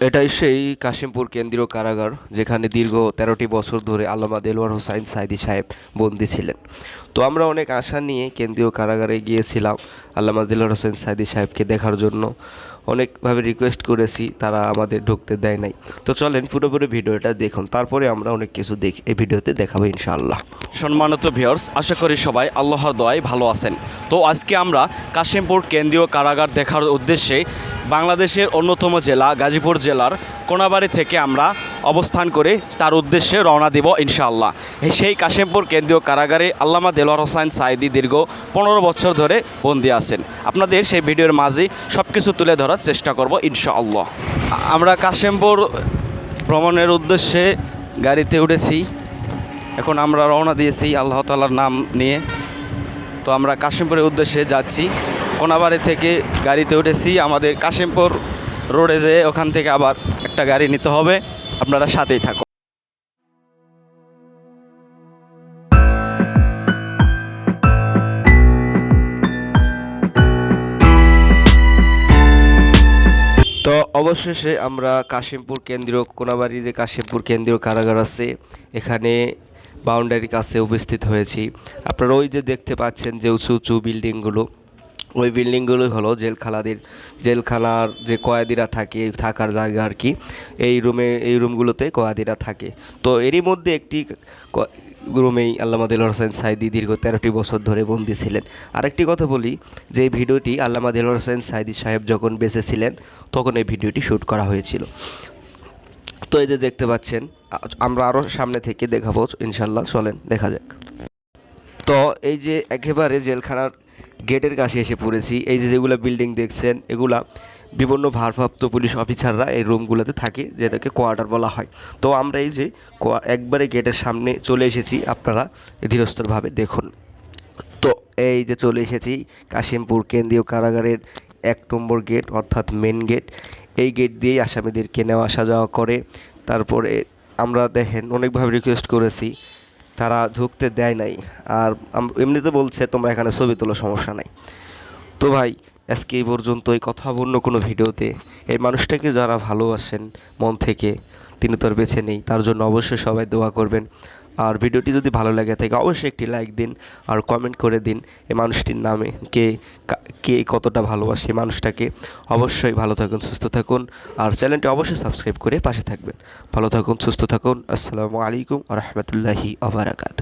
এটাই সেই কাশিমপুর কেন্দ্রীয় কারাগার, যেখানে দীর্ঘ তেরোটি বছর ধরে আল্লামা দেলওয়ার হোসাইন সাইদি সাহেব বন্দী ছিলেন। তো আমরা অনেক আশা নিয়ে কেন্দ্রীয় কারাগারে গিয়েছিলাম আল্লামা দেলওয়ার হোসেন সাইদি সাহেবকে দেখার জন্য। অনেকভাবে রিকোয়েস্ট করেছি, তারা আমাদের ঢুকতে দেয় নাই। তো চলেন পুরোপুরি ভিডিওটা দেখুন, তারপরে আমরা অনেক কিছু দেখি এই ভিডিওতে দেখাবো ইনশাআল্লাহ। সম্মানিত ভিউয়ার্স আশা করি সবাই আল্লাহর দোয়ায় ভালো আছেন। তো আজকে আমরা কাশিমপুর কেন্দ্রীয় কারাগার দেখার উদ্দেশ্যে বাংলাদেশের অন্যতম জেলা গাজীপুর জেলার কোনাবাড়ি থেকে আমরা অবস্থান করে তার উদ্দেশ্যে রওনা দেব ইনশাআল্লাহ। সেই কাশেমপুর কেন্দ্রীয় কারাগারে আল্লামা দেলোয়ার হোসাইন সাইদি দীর্ঘ পনেরো বছর ধরে বন্দী আছেন। আপনাদের সেই ভিডিওর মাঝে সব কিছু তুলে ধরার চেষ্টা করব ইনশাআল্লাহ। আমরা কাশেমপুর ভ্রমণের উদ্দেশ্যে গাড়িতে উঠেছি। এখন আমরা রওনা দিয়েছি আল্লাহ তালার নাম নিয়ে। তো আমরা কাশিমপুরের উদ্দেশ্যে যাচ্ছি। কোনাবাড়ি থেকে গাড়িতে উঠেছি। আমাদের কাশিমপুর রোডে যেয়ে ওখান থেকে আবার একটা গাড়ি নিতে হবে। আপনারা সাথেই থাকুন। তো অবশেষে আমরা কাশিমপুর কেন্দ্রীয়, কোনাবাড়ি যে কাশিমপুর কেন্দ্রীয় কারাগার আছে, এখানে বাউন্ডারির কাছে উপস্থিত হয়েছি। আপনারা ওই যে দেখতে পাচ্ছেন যে উঁচু উঁচু বিল্ডিংগুলো ওই বিল্ডিংগুলো হলো জেলখানাদের জেলখানার যে কয়েদিরা থাকে, থাকার জায়গা আর কি, এই রুমে, এই রুমগুলোতে কয়েদিরা থাকে। তো এরই মধ্যে একটি রুমেই আল্লামা দিল হোসেন সাইদি দীর্ঘ তেরোটি বছর ধরে বন্দী ছিলেন। আরেকটি কথা বলি, যে এই ভিডিওটি আল্লামা দিল হোসেন সাইদি সাহেব যখন বেঁচে ছিলেন তখন এই ভিডিওটি শ্যুট করা হয়েছিল। তো এই যে দেখতে পাচ্ছেন আমরা আরও সামনে থেকে দেখাবো ইনশাল্লাহ চলেন, দেখা যাক। তো এই যে একেবারে জেলখানার গেটের কাছে এসে পড়েছি। এই যে যেগুলো বিল্ডিং দেখছেন, এগুলা বিভিন্ন ভারপ্রাপ্ত পুলিশ অফিসাররা এই রুমগুলোতে থাকে, যেটাকে কোয়ার্টার বলা হয়। তো আমরা এই যে একবারে গেটের সামনে চলে এসেছি, আপনারা ধীরস্থরভাবে দেখুন। তো এই যে চলে এসেছি, কাশিমপুর কেন্দ্রীয় কারাগারের এক নম্বর গেট অর্থাৎ মেন গেট এই গেট দিয়েই আসামিদেরকে নেওয়া আসা যাওয়া করে। তারপরে আমরা দেখেন, অনেকভাবে রিকোয়েস্ট করেছি। তারা ঢুকতে দেয় নাই। আর এমনিতে বলছে, তোমরা এখানে ছবি তোলো, সমস্যা নাই। তো ভাই, আজকে এই পর্যন্ত এই কথা অন্য কোনো ভিডিওতে। এই মানুষটাকে যারা ভালোবাসেন মন থেকে, তিনি তোর বেছে নেই। তার জন্য অবশ্যই সবাই দোয়া করবেন। আর ভিডিওটি যদি ভালো লাগে থাকে, অবশ্যই একটি লাইক দিন আর কমেন্ট করে দিন এ মানুষটির নামে কে কে কতটা ভালোবাসে মানুষটাকে। অবশ্যই ভালো থাকুন, সুস্থ থাকুন আর চ্যানেলটি অবশ্যই সাবস্ক্রাইব করে পাশে থাকবেন। ভালো থাকুন, সুস্থ থাকুন। আসসালামু আলাইকুম রহমতুল্লাহি আবরাকাত